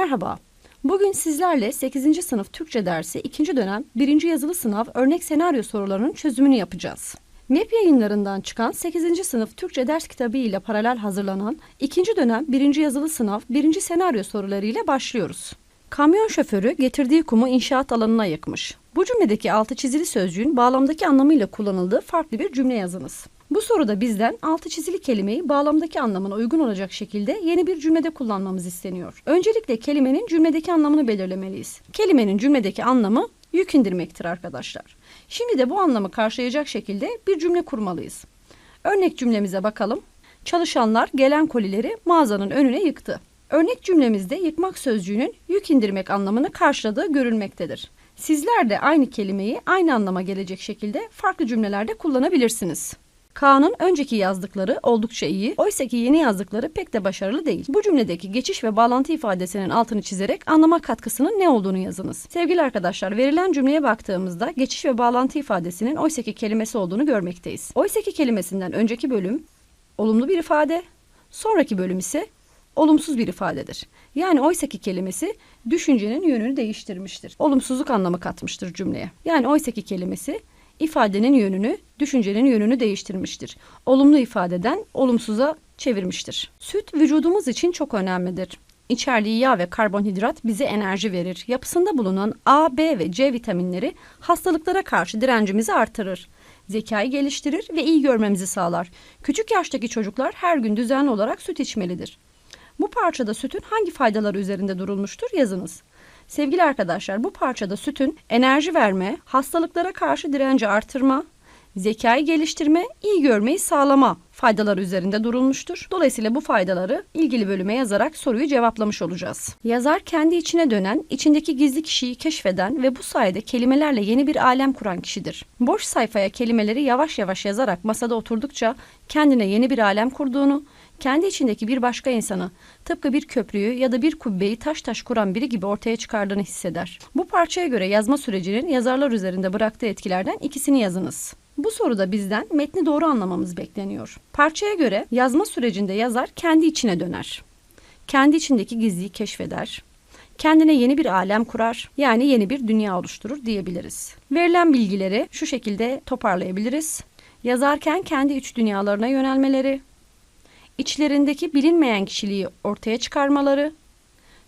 Merhaba. Bugün sizlerle 8. sınıf Türkçe dersi 2. dönem 1. yazılı sınav örnek senaryo sorularının çözümünü yapacağız. MEP yayınlarından çıkan 8. sınıf Türkçe ders kitabı ile paralel hazırlanan 2. dönem 1. yazılı sınav 1. senaryo soruları ile başlıyoruz. Kamyon şoförü getirdiği kumu inşaat alanına yıkmış. Bu cümledeki altı çizili sözcüğün bağlamdaki anlamıyla kullanıldığı farklı bir cümle yazınız. Bu soruda bizden altı çizili kelimeyi bağlamdaki anlamına uygun olacak şekilde yeni bir cümlede kullanmamız isteniyor. Öncelikle kelimenin cümledeki anlamını belirlemeliyiz. Kelimenin cümledeki anlamı yük indirmektir arkadaşlar. Şimdi de bu anlamı karşılayacak şekilde bir cümle kurmalıyız. Örnek cümlemize bakalım. Çalışanlar gelen kolileri mağazanın önüne yıktı. Örnek cümlemizde yıkmak sözcüğünün yük indirmek anlamını karşıladığı görülmektedir. Sizler de aynı kelimeyi aynı anlama gelecek şekilde farklı cümlelerde kullanabilirsiniz. Kaan'ın önceki yazdıkları oldukça iyi, oysa ki yeni yazdıkları pek de başarılı değil. Bu cümledeki geçiş ve bağlantı ifadesinin altını çizerek anlama katkısının ne olduğunu yazınız. Sevgili arkadaşlar, verilen cümleye baktığımızda geçiş ve bağlantı ifadesinin oysa ki kelimesi olduğunu görmekteyiz. Oysa ki kelimesinden önceki bölüm olumlu bir ifade, sonraki bölüm ise olumsuz bir ifadedir. Yani oysaki kelimesi düşüncenin yönünü değiştirmiştir. Olumsuzluk anlamı katmıştır cümleye. Yani oysaki kelimesi ifadenin yönünü, düşüncenin yönünü değiştirmiştir. Olumlu ifadeden olumsuza çevirmiştir. Süt vücudumuz için çok önemlidir. İçerdiği yağ ve karbonhidrat bize enerji verir. Yapısında bulunan A, B ve C vitaminleri hastalıklara karşı direncimizi artırır. Zekayı geliştirir ve iyi görmemizi sağlar. Küçük yaştaki çocuklar her gün düzenli olarak süt içmelidir. Bu parçada sütün hangi faydaları üzerinde durulmuştur yazınız. Sevgili arkadaşlar bu parçada sütün enerji verme, hastalıklara karşı direnci artırma, zekayı geliştirme, iyi görmeyi sağlama faydaları üzerinde durulmuştur. Dolayısıyla bu faydaları ilgili bölüme yazarak soruyu cevaplamış olacağız. Yazar kendi içine dönen, içindeki gizli kişiyi keşfeden ve bu sayede kelimelerle yeni bir alem kuran kişidir. Boş sayfaya kelimeleri yavaş yavaş yazarak masada oturdukça kendine yeni bir alem kurduğunu, kendi içindeki bir başka insanı tıpkı bir köprüyü ya da bir kubbeyi taş taş kuran biri gibi ortaya çıkardığını hisseder. Bu parçaya göre yazma sürecinin yazarlar üzerinde bıraktığı etkilerden ikisini yazınız. Bu soruda bizden metni doğru anlamamız bekleniyor. Parçaya göre yazma sürecinde yazar kendi içine döner. Kendi içindeki gizliyi keşfeder. Kendine yeni bir alem kurar, yani yeni bir dünya oluşturur diyebiliriz. Verilen bilgileri şu şekilde toparlayabiliriz. Yazarken kendi iç dünyalarına yönelmeleri, içlerindeki bilinmeyen kişiliği ortaya çıkarmaları,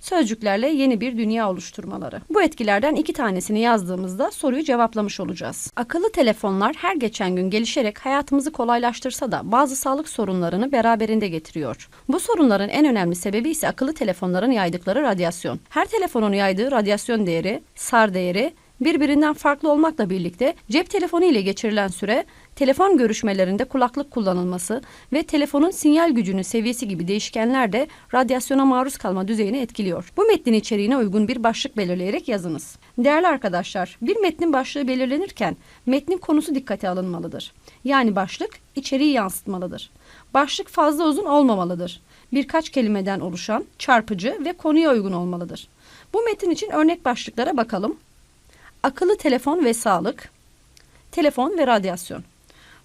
sözcüklerle yeni bir dünya oluşturmaları. Bu etkilerden iki tanesini yazdığımızda soruyu cevaplamış olacağız. Akıllı telefonlar her geçen gün gelişerek hayatımızı kolaylaştırsa da bazı sağlık sorunlarını beraberinde getiriyor. Bu sorunların en önemli sebebi ise akıllı telefonların yaydıkları radyasyon. Her telefonun yaydığı radyasyon değeri, SAR değeri birbirinden farklı olmakla birlikte cep telefonu ile geçirilen süre, telefon görüşmelerinde kulaklık kullanılması ve telefonun sinyal gücünün seviyesi gibi değişkenler de radyasyona maruz kalma düzeyini etkiliyor. Bu metnin içeriğine uygun bir başlık belirleyerek yazınız. Değerli arkadaşlar, bir metnin başlığı belirlenirken metnin konusu dikkate alınmalıdır. Yani başlık içeriği yansıtmalıdır. Başlık fazla uzun olmamalıdır. Birkaç kelimeden oluşan, çarpıcı ve konuya uygun olmalıdır. Bu metin için örnek başlıklara bakalım akıllı telefon ve sağlık, telefon ve radyasyon.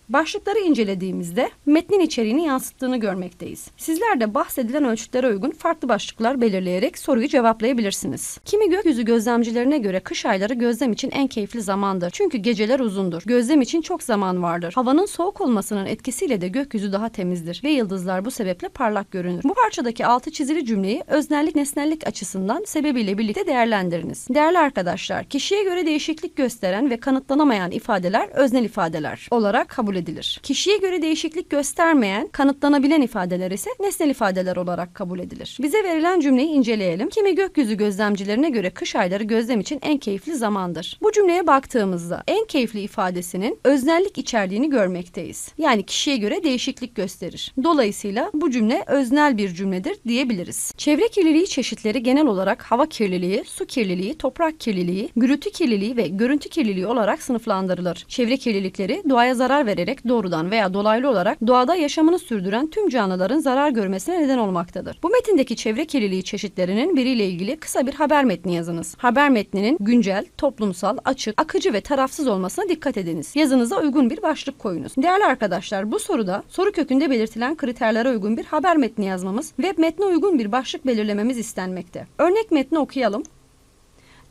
Başlıkları incelediğimizde metnin içeriğini yansıttığını görmekteyiz. Sizler de bahsedilen ölçütlere uygun farklı başlıklar belirleyerek soruyu cevaplayabilirsiniz. Kimi gökyüzü gözlemcilerine göre kış ayları gözlem için en keyifli zamandır. Çünkü geceler uzundur. Gözlem için çok zaman vardır. Havanın soğuk olmasının etkisiyle de gökyüzü daha temizdir ve yıldızlar bu sebeple parlak görünür. Bu parçadaki altı çizili cümleyi öznellik nesnellik açısından sebebiyle birlikte değerlendiriniz. Değerli arkadaşlar, kişiye göre değişiklik gösteren ve kanıtlanamayan ifadeler öznel ifadeler olarak kabul edilir. Kişiye göre değişiklik göstermeyen, kanıtlanabilen ifadeler ise nesnel ifadeler olarak kabul edilir. Bize verilen cümleyi inceleyelim. Kimi gökyüzü gözlemcilerine göre kış ayları gözlem için en keyifli zamandır. Bu cümleye baktığımızda en keyifli ifadesinin öznellik içerdiğini görmekteyiz. Yani kişiye göre değişiklik gösterir. Dolayısıyla bu cümle öznel bir cümledir diyebiliriz. Çevre kirliliği çeşitleri genel olarak hava kirliliği, su kirliliği, toprak kirliliği, gürültü kirliliği ve görüntü kirliliği olarak sınıflandırılır. Çevre kirlilikleri doğaya zarar vererek etkileyerek doğrudan veya dolaylı olarak doğada yaşamını sürdüren tüm canlıların zarar görmesine neden olmaktadır. Bu metindeki çevre kirliliği çeşitlerinin biriyle ilgili kısa bir haber metni yazınız. Haber metninin güncel, toplumsal, açık, akıcı ve tarafsız olmasına dikkat ediniz. Yazınıza uygun bir başlık koyunuz. Değerli arkadaşlar bu soruda soru kökünde belirtilen kriterlere uygun bir haber metni yazmamız ve metne uygun bir başlık belirlememiz istenmekte. Örnek metni okuyalım.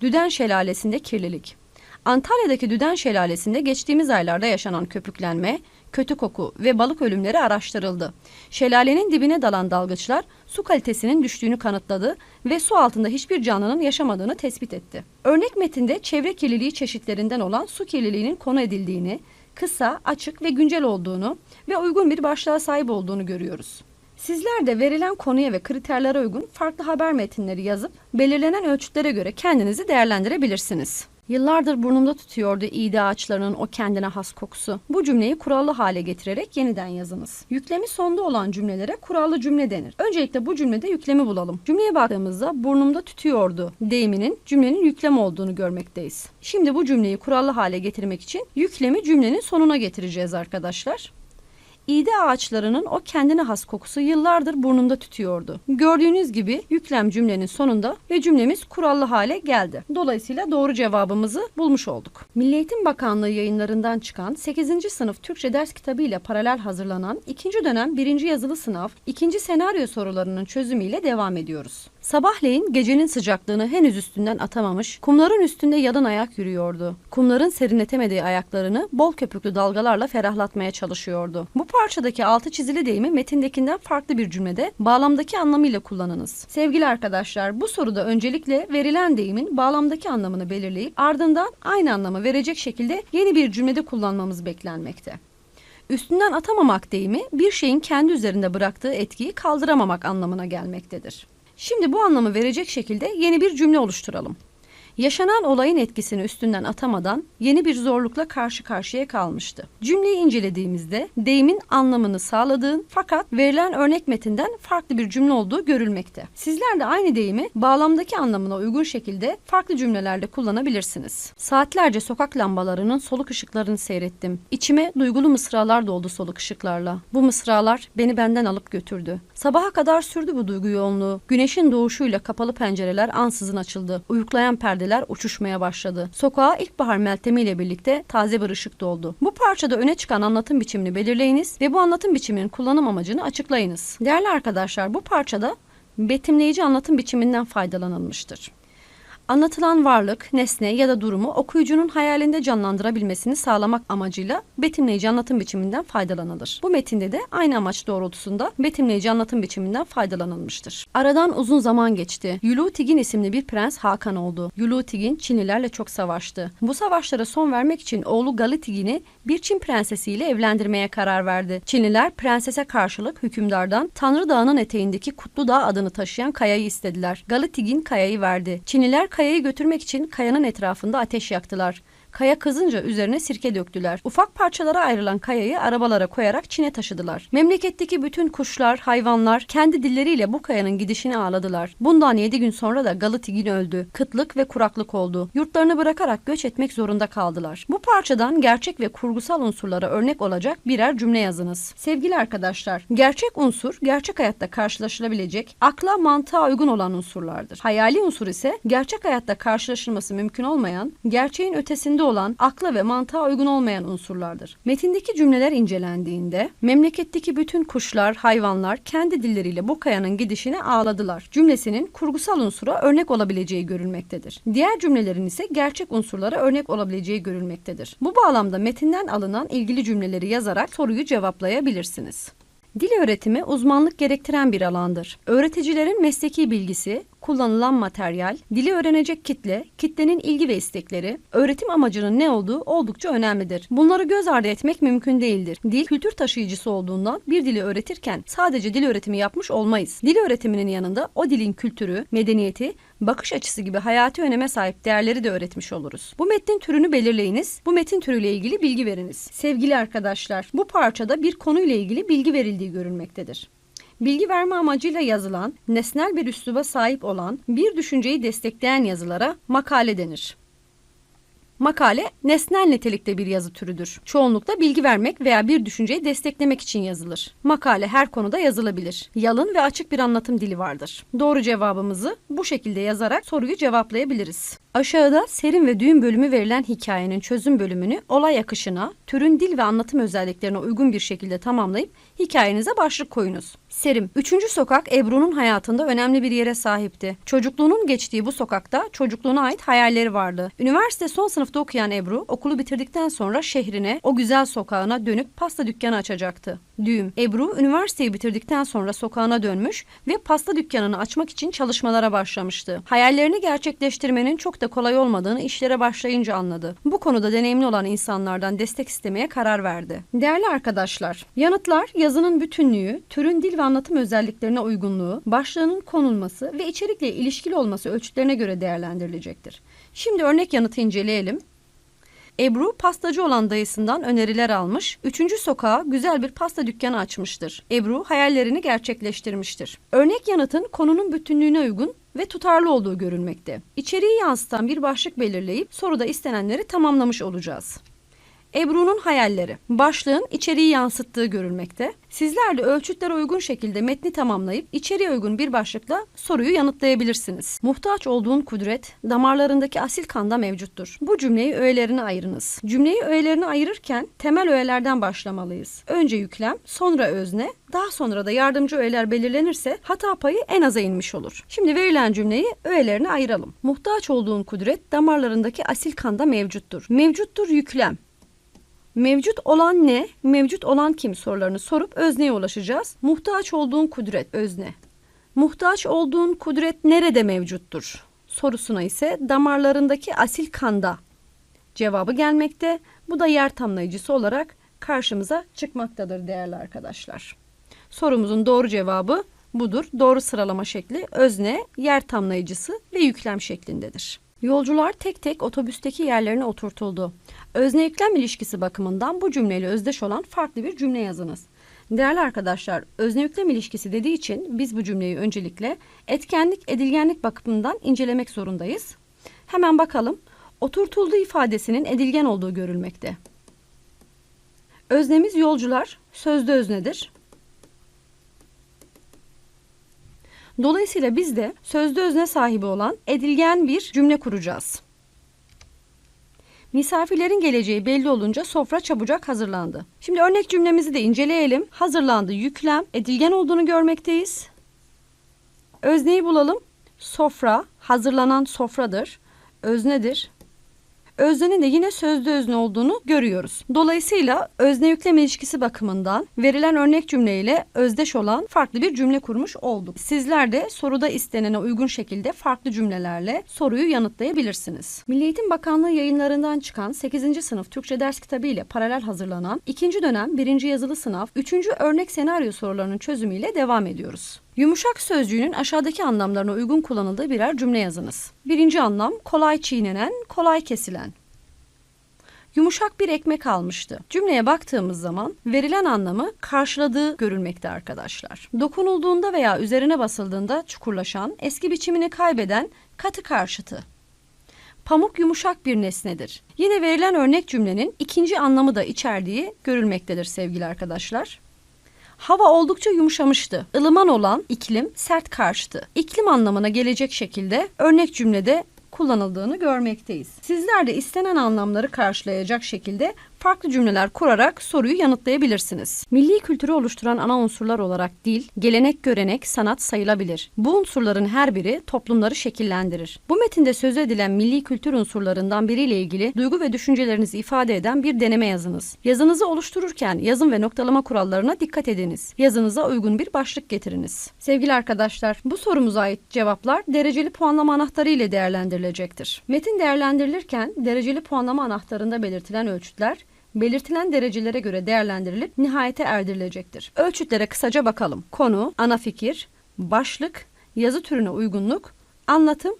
Düden Şelalesi'nde kirlilik. Antalya'daki Düden Şelalesi'nde geçtiğimiz aylarda yaşanan köpüklenme, kötü koku ve balık ölümleri araştırıldı. Şelalenin dibine dalan dalgıçlar su kalitesinin düştüğünü kanıtladı ve su altında hiçbir canlının yaşamadığını tespit etti. Örnek metinde çevre kirliliği çeşitlerinden olan su kirliliğinin konu edildiğini, kısa, açık ve güncel olduğunu ve uygun bir başlığa sahip olduğunu görüyoruz. Sizler de verilen konuya ve kriterlere uygun farklı haber metinleri yazıp belirlenen ölçütlere göre kendinizi değerlendirebilirsiniz. Yıllardır burnumda tutuyordu iğde ağaçlarının o kendine has kokusu. Bu cümleyi kurallı hale getirerek yeniden yazınız. Yüklemi sonda olan cümlelere kurallı cümle denir. Öncelikle bu cümlede yüklemi bulalım. Cümleye baktığımızda burnumda tütüyordu deyiminin cümlenin yüklem olduğunu görmekteyiz. Şimdi bu cümleyi kurallı hale getirmek için yüklemi cümlenin sonuna getireceğiz arkadaşlar. İğde ağaçlarının o kendine has kokusu yıllardır burnumda tütüyordu. Gördüğünüz gibi yüklem cümlenin sonunda ve cümlemiz kurallı hale geldi. Dolayısıyla doğru cevabımızı bulmuş olduk. Milli Eğitim Bakanlığı yayınlarından çıkan 8. sınıf Türkçe ders kitabı ile paralel hazırlanan 2. dönem 1. yazılı sınav 2. senaryo sorularının çözümüyle devam ediyoruz. Sabahleyin gecenin sıcaklığını henüz üstünden atamamış, kumların üstünde yalın ayak yürüyordu. Kumların serinletemediği ayaklarını bol köpüklü dalgalarla ferahlatmaya çalışıyordu. Bu parçadaki altı çizili deyimi metindekinden farklı bir cümlede bağlamdaki anlamıyla kullanınız. Sevgili arkadaşlar bu soruda öncelikle verilen deyimin bağlamdaki anlamını belirleyip ardından aynı anlamı verecek şekilde yeni bir cümlede kullanmamız beklenmekte. Üstünden atamamak deyimi bir şeyin kendi üzerinde bıraktığı etkiyi kaldıramamak anlamına gelmektedir. Şimdi bu anlamı verecek şekilde yeni bir cümle oluşturalım. Yaşanan olayın etkisini üstünden atamadan yeni bir zorlukla karşı karşıya kalmıştı. Cümleyi incelediğimizde deyimin anlamını sağladığın fakat verilen örnek metinden farklı bir cümle olduğu görülmekte. Sizler de aynı deyimi bağlamdaki anlamına uygun şekilde farklı cümlelerde kullanabilirsiniz. Saatlerce sokak lambalarının soluk ışıklarını seyrettim. İçime duygulu mısralar doldu soluk ışıklarla. Bu mısralar beni benden alıp götürdü. Sabaha kadar sürdü bu duygu yoğunluğu. Güneşin doğuşuyla kapalı pencereler ansızın açıldı. Uyuklayan perdeler uçuşmaya başladı. Sokağa ilkbahar meltemiyle birlikte taze bir ışık doldu. Bu parçada öne çıkan anlatım biçimini belirleyiniz ve bu anlatım biçiminin kullanım amacını açıklayınız. Değerli arkadaşlar bu parçada betimleyici anlatım biçiminden faydalanılmıştır. Anlatılan varlık, nesne ya da durumu okuyucunun hayalinde canlandırabilmesini sağlamak amacıyla betimleyici anlatım biçiminden faydalanılır. Bu metinde de aynı amaç doğrultusunda betimleyici anlatım biçiminden faydalanılmıştır. Aradan uzun zaman geçti. Yulu Tigin isimli bir prens Hakan oldu. Yulu Tigin Çinlilerle çok savaştı. Bu savaşlara son vermek için oğlu Galitigin'i bir Çin prensesiyle evlendirmeye karar verdi. Çinliler prensese karşılık hükümdardan Tanrı Dağı'nın eteğindeki Kutlu Dağ adını taşıyan kayayı istediler. Galitigin kayayı verdi. Çinliler kayayı götürmek için kayanın etrafında ateş yaktılar. Kaya kızınca üzerine sirke döktüler. Ufak parçalara ayrılan kayayı arabalara koyarak Çin'e taşıdılar. Memleketteki bütün kuşlar, hayvanlar kendi dilleriyle bu kayanın gidişini ağladılar. Bundan yedi gün sonra da Galıtigin öldü. Kıtlık ve kuraklık oldu. Yurtlarını bırakarak göç etmek zorunda kaldılar. Bu parçadan gerçek ve kurgusal unsurlara örnek olacak birer cümle yazınız. Sevgili arkadaşlar, gerçek unsur gerçek hayatta karşılaşılabilecek, akla mantığa uygun olan unsurlardır. Hayali unsur ise gerçek hayatta karşılaşılması mümkün olmayan, gerçeğin ötesinde olan, akla ve mantığa uygun olmayan unsurlardır. Metindeki cümleler incelendiğinde memleketteki bütün kuşlar, hayvanlar kendi dilleriyle bu kayanın gidişine ağladılar. Cümlesinin kurgusal unsura örnek olabileceği görülmektedir. Diğer cümlelerin ise gerçek unsurlara örnek olabileceği görülmektedir. Bu bağlamda metinden alınan ilgili cümleleri yazarak soruyu cevaplayabilirsiniz. Dil öğretimi uzmanlık gerektiren bir alandır. Öğreticilerin mesleki bilgisi, kullanılan materyal, dili öğrenecek kitle, kitlenin ilgi ve istekleri, öğretim amacının ne olduğu oldukça önemlidir. Bunları göz ardı etmek mümkün değildir. Dil kültür taşıyıcısı olduğundan bir dili öğretirken sadece dil öğretimi yapmış olmayız. Dil öğretiminin yanında o dilin kültürü, medeniyeti, bakış açısı gibi hayati öneme sahip değerleri de öğretmiş oluruz. Bu metnin türünü belirleyiniz. Bu metin türüyle ilgili bilgi veriniz. Sevgili arkadaşlar, bu parçada bir konuyla ilgili bilgi verildiği görülmektedir. Bilgi verme amacıyla yazılan, nesnel bir üsluba sahip olan, bir düşünceyi destekleyen yazılara makale denir. Makale nesnel nitelikte bir yazı türüdür. Çoğunlukla bilgi vermek veya bir düşünceyi desteklemek için yazılır. Makale her konuda yazılabilir. Yalın ve açık bir anlatım dili vardır. Doğru cevabımızı bu şekilde yazarak soruyu cevaplayabiliriz. Aşağıda serim ve düğüm bölümü verilen hikayenin çözüm bölümünü olay akışına, türün dil ve anlatım özelliklerine uygun bir şekilde tamamlayıp hikayenize başlık koyunuz. Serim, 3. sokak Ebru'nun hayatında önemli bir yere sahipti. Çocukluğunun geçtiği bu sokakta çocukluğuna ait hayalleri vardı. Üniversite son sınıfta okuyan Ebru, okulu bitirdikten sonra şehrine, o güzel sokağına dönüp pasta dükkanı açacaktı. Düğüm, Ebru üniversiteyi bitirdikten sonra sokağına dönmüş ve pasta dükkanını açmak için çalışmalara başlamıştı. Hayallerini gerçekleştirmenin çok da kolay olmadığını işlere başlayınca anladı. Bu konuda deneyimli olan insanlardan destek istemeye karar verdi. Değerli arkadaşlar, yanıtlar yazının bütünlüğü, türün dil ve anlatım özelliklerine uygunluğu, başlığının konulması ve içerikle ilişkili olması ölçütlerine göre değerlendirilecektir. Şimdi örnek yanıtı inceleyelim. Ebru pastacı olan dayısından öneriler almış, üçüncü sokağa güzel bir pasta dükkanı açmıştır. Ebru hayallerini gerçekleştirmiştir. Örnek yanıtın konunun bütünlüğüne uygun ve tutarlı olduğu görülmekte. İçeriği yansıtan bir başlık belirleyip soruda istenenleri tamamlamış olacağız. Ebru'nun hayalleri. Başlığın içeriği yansıttığı görülmekte. Sizler de ölçütlere uygun şekilde metni tamamlayıp içeriğe uygun bir başlıkla soruyu yanıtlayabilirsiniz. Muhtaç olduğun kudret damarlarındaki asil kanda mevcuttur. Bu cümleyi öğelerine ayırınız. Cümleyi öğelerine ayırırken temel öğelerden başlamalıyız. Önce yüklem, sonra özne, daha sonra da yardımcı öğeler belirlenirse hata payı en aza inmiş olur. Şimdi verilen cümleyi öğelerine ayıralım. Muhtaç olduğun kudret damarlarındaki asil kanda mevcuttur. Mevcuttur yüklem. Mevcut olan ne, mevcut olan kim sorularını sorup özneye ulaşacağız. Muhtaç olduğun kudret özne. Muhtaç olduğun kudret nerede mevcuttur? Sorusuna ise damarlarındaki asil kanda cevabı gelmekte. Bu da yer tamlayıcısı olarak karşımıza çıkmaktadır değerli arkadaşlar. Sorumuzun doğru cevabı budur. Doğru sıralama şekli özne, yer tamlayıcısı ve yüklem şeklindedir. Yolcular tek tek otobüsteki yerlerine oturtuldu. Özne yüklem ilişkisi bakımından bu cümleyle özdeş olan farklı bir cümle yazınız. Değerli arkadaşlar, özne yüklem ilişkisi dediği için biz bu cümleyi öncelikle etkenlik, edilgenlik bakımından incelemek zorundayız. Hemen bakalım. Oturtuldu ifadesinin edilgen olduğu görülmekte. Öznemiz yolcular, sözde öznedir. Dolayısıyla biz de sözde özne sahibi olan edilgen bir cümle kuracağız. Misafirlerin geleceği belli olunca sofra çabucak hazırlandı. Şimdi örnek cümlemizi de inceleyelim. Hazırlandı yüklem, edilgen olduğunu görmekteyiz. Özneyi bulalım. Sofra, hazırlanan sofradır. Öznedir. Öznenin de yine sözlü özne olduğunu görüyoruz. Dolayısıyla özne yüklem ilişkisi bakımından verilen örnek cümleyle özdeş olan farklı bir cümle kurmuş olduk. Sizler de soruda istenene uygun şekilde farklı cümlelerle soruyu yanıtlayabilirsiniz. Milli Eğitim Bakanlığı yayınlarından çıkan 8. sınıf Türkçe ders kitabı ile paralel hazırlanan 2. dönem 1. yazılı sınav 3. örnek senaryo sorularının çözümüyle devam ediyoruz. Yumuşak sözcüğünün aşağıdaki anlamlarına uygun kullanıldığı birer cümle yazınız. Birinci anlam kolay çiğnenen, kolay kesilen. Yumuşak bir ekmek almıştı. Cümleye baktığımız zaman verilen anlamı karşıladığı görülmekte arkadaşlar. Dokunulduğunda veya üzerine basıldığında çukurlaşan, eski biçimini kaybeden katı karşıtı. Pamuk yumuşak bir nesnedir. Yine verilen örnek cümlenin ikinci anlamı da içerdiği görülmektedir sevgili arkadaşlar. Hava oldukça yumuşamıştı. Ilıman olan iklim sert karşıtı. İklim anlamına gelecek şekilde örnek cümlede kullanıldığını görmekteyiz. Sizler de istenen anlamları karşılayacak şekilde farklı cümleler kurarak soruyu yanıtlayabilirsiniz. Milli kültürü oluşturan ana unsurlar olarak dil, gelenek, görenek, sanat sayılabilir. Bu unsurların her biri toplumları şekillendirir. Bu metinde söz edilen milli kültür unsurlarından biriyle ilgili duygu ve düşüncelerinizi ifade eden bir deneme yazınız. Yazınızı oluştururken yazım ve noktalama kurallarına dikkat ediniz. Yazınıza uygun bir başlık getiriniz. Sevgili arkadaşlar, bu sorumuza ait cevaplar dereceli puanlama anahtarı ile değerlendirilecektir. Metin değerlendirilirken dereceli puanlama anahtarında belirtilen ölçütler belirtilen derecelere göre değerlendirilip nihayete erdirilecektir. Ölçütlere kısaca bakalım. Konu, ana fikir, başlık, yazı türüne uygunluk, anlatım,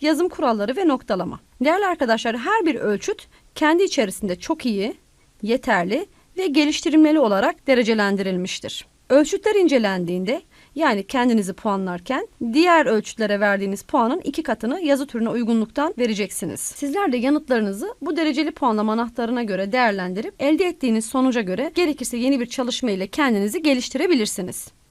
yazım kuralları ve noktalama. Değerli arkadaşlar her bir ölçüt kendi içerisinde çok iyi, yeterli ve geliştirilmeli olarak derecelendirilmiştir. Ölçütler incelendiğinde Yani kendinizi puanlarken diğer ölçütlere verdiğiniz puanın iki katını yazı türüne uygunluktan vereceksiniz. Sizler de yanıtlarınızı bu dereceli puanlama anahtarına göre değerlendirip elde ettiğiniz sonuca göre gerekirse yeni bir çalışma ile kendinizi geliştirebilirsiniz.